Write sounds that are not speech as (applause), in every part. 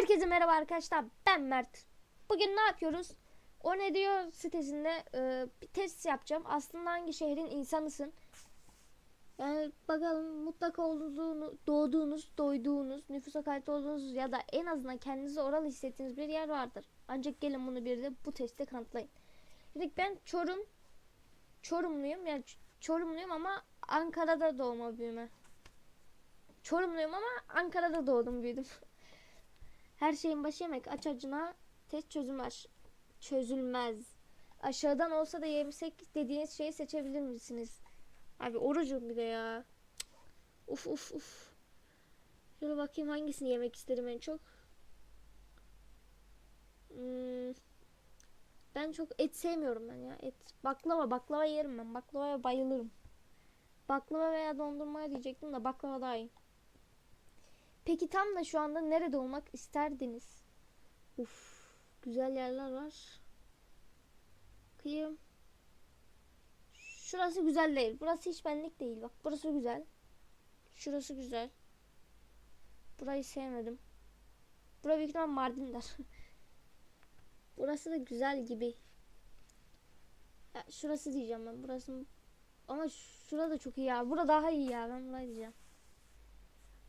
Herkese merhaba arkadaşlar. Ben Mert. Bugün ne yapıyoruz? O ne diyor sitesinde e, bir test yapacağım. Aslında hangi şehrin insanısın? Yani bakalım mutlaka olduğunu, doğduğunuz, doyduğunuz, nüfusa kayıt olduğunuz ya da en azından kendinizi oralı hissettiğiniz bir yer vardır. Ancak gelin bunu bir de bu testte kanıtlayın. Şimdi ben Çorum, Çorumluyum. Yani Çorumluyum ama Ankara'da doğma büyüme. Çorumluyum ama Ankara'da doğdum büyüdüm. (laughs) Her şeyin başı yemek. Aç acına test çözülmez. Çözülmez. Aşağıdan olsa da yemsek dediğiniz şeyi seçebilir misiniz? Abi orucum bir de ya. Uf uf uf. Şöyle bakayım hangisini yemek isterim en çok. Hmm. Ben çok et sevmiyorum ben ya. Et. Baklava. Baklava yerim ben. Baklavaya bayılırım. Baklava veya dondurma diyecektim de baklava daha iyi. Peki tam da şu anda nerede olmak isterdiniz? Uf, güzel yerler var. Kıyım. Şurası güzel değil. Burası hiç benlik değil. Bak burası güzel. Şurası güzel. Burayı sevmedim. Bura büyük ihtimal Mardin'dir. (laughs) burası da güzel gibi. Ya, şurası diyeceğim ben. Burası ama şurada da çok iyi ya. Burada daha iyi ya. Ben burayı diyeceğim.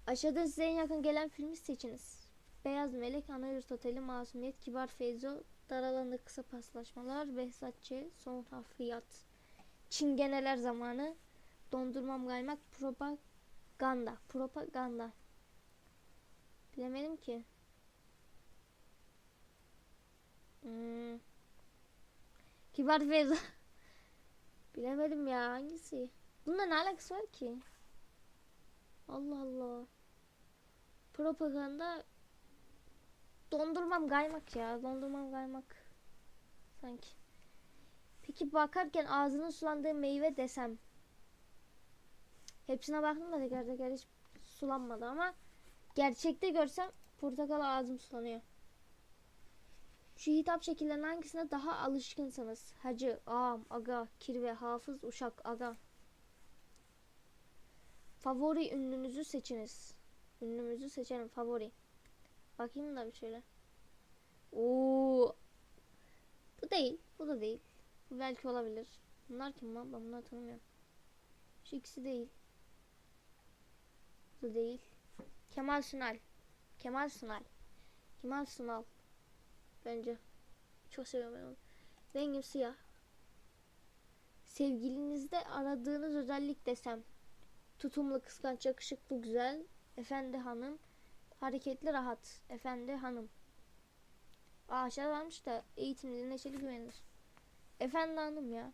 Aşağıda size en yakın gelen filmi seçiniz. Beyaz Melek, Anayurt Oteli, Masumiyet, Kibar Feyzo, Dar alanda kısa paslaşmalar, Behzatçı, Son Hafriyat, Çingeneler zamanı, Dondurmam kaymak, Propaganda, Propaganda. Bilemedim ki. Hmm. Kibar Feyzo. (laughs) Bilemedim ya hangisi? Bununla ne alakası var ki? Allah Allah. Propaganda dondurmam kaymak ya. Dondurmam kaymak. Sanki. Peki bakarken ağzının sulandığı meyve desem. Hepsine baktım da teker teker hiç sulanmadı ama gerçekte görsem portakal ağzım sulanıyor. Şu hitap şekillerinin hangisine daha alışkınsınız? Hacı, ağam, aga, kirve, hafız, uşak, aga. Favori ünlünüzü seçiniz. Ünlümüzü seçelim favori. Bakayım da bir şöyle. Oo. Bu değil. Bu da değil. Bu belki olabilir. Bunlar kim lan? Ben bunları tanımıyorum. Şu ikisi değil. Bu değil. Kemal Sunal. Kemal Sunal. Kemal Sunal. Bence. Çok seviyorum ben onu. Rengim siyah. Sevgilinizde aradığınız özellik desem. Tutumlu, kıskanç, yakışıklı, güzel. Efendi hanım. Hareketli, rahat. Efendi hanım. Aşağı varmış da eğitimli, neşeli, güvenilir. Efendi hanım ya.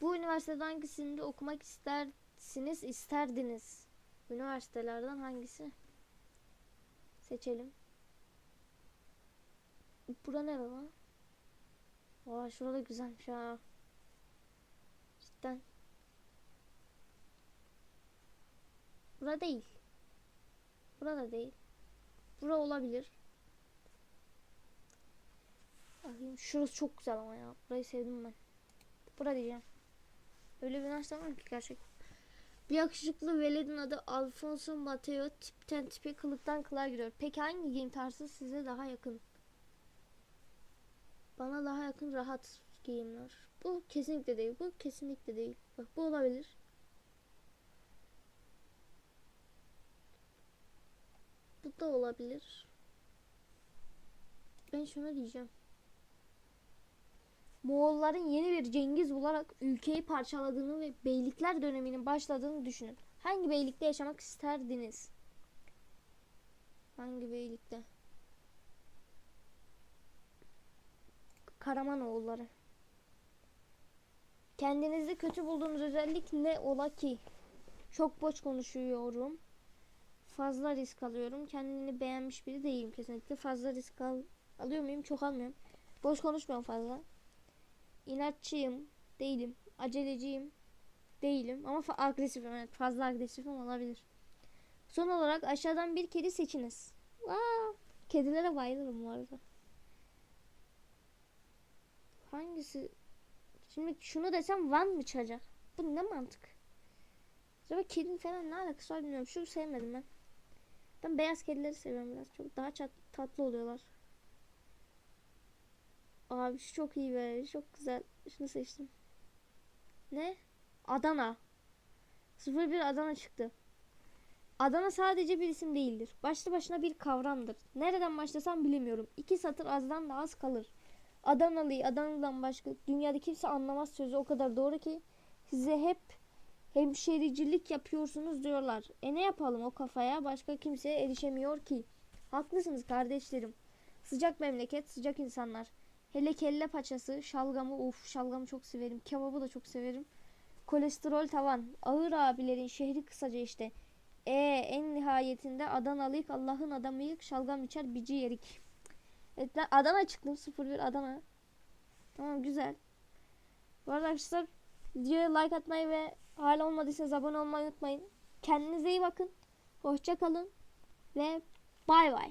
Bu üniversitede hangisinde okumak istersiniz, isterdiniz? Üniversitelerden hangisi? Seçelim. Bura nere lan? Aa şurada güzelmiş ha. Cidden. Bura değil. Burada değil. Bura olabilir. Bakayım şurası çok güzel ama ya. Burayı sevdim ben. Bura diyeceğim. Öyle bir üniversite var ki gerçekten. Bir yakışıklı veledin adı Alfonso Mateo tipten tipe kılıktan kılığa giriyor. Peki hangi giyim tarzı size daha yakın? Bana daha yakın rahat giyimler. Bu kesinlikle değil. Bu kesinlikle değil. Bak bu olabilir. Bu da olabilir. Ben şunu diyeceğim. Moğolların yeni bir Cengiz olarak ülkeyi parçaladığını ve beylikler döneminin başladığını düşünün. Hangi beylikte yaşamak isterdiniz? Hangi beylikte? Karamanoğulları. Kendinizde kötü bulduğunuz özellik ne ola ki? Çok boş konuşuyorum. Fazla risk alıyorum. Kendini beğenmiş biri değilim kesinlikle. Fazla risk al alıyor muyum? Çok almıyorum. Boş konuşmuyorum fazla. İnatçıyım. Değilim. Aceleciyim. Değilim. Ama fa- agresifim. Evet, fazla agresifim olabilir. Son olarak aşağıdan bir kedi seçiniz. Aa, kedilere bayılırım bu arada. Hangisi? Şimdi şunu desem Van mı çıkacak? Bu ne mantık? Acaba kedi falan ne alakası var bilmiyorum. Şu sevmedim ben. Ben beyaz kedileri seviyorum biraz. Çok daha tatlı oluyorlar. Abi şu çok iyi be. Çok güzel. Şunu seçtim. Ne? Adana. 01 Adana çıktı. Adana sadece bir isim değildir. Başlı başına bir kavramdır. Nereden başlasam bilemiyorum. İki satır azdan da az kalır. Adanalı'yı Adana'dan başka dünyada kimse anlamaz sözü o kadar doğru ki size hep hemşericilik yapıyorsunuz diyorlar. E ne yapalım o kafaya başka kimseye erişemiyor ki. Haklısınız kardeşlerim. Sıcak memleket, sıcak insanlar. Hele kelle paçası, şalgamı, uf şalgamı çok severim. Kebabı da çok severim. Kolesterol tavan. Ağır abilerin şehri kısaca işte. E en nihayetinde Adanalıyık Allah'ın adamıyık şalgam içer bici yerik. Evet Adana çıktım 01 Adana. Tamam güzel. Bu arada arkadaşlar videoya like atmayı ve hala olmadıysanız abone olmayı unutmayın. Kendinize iyi bakın. Hoşça kalın ve bay bay.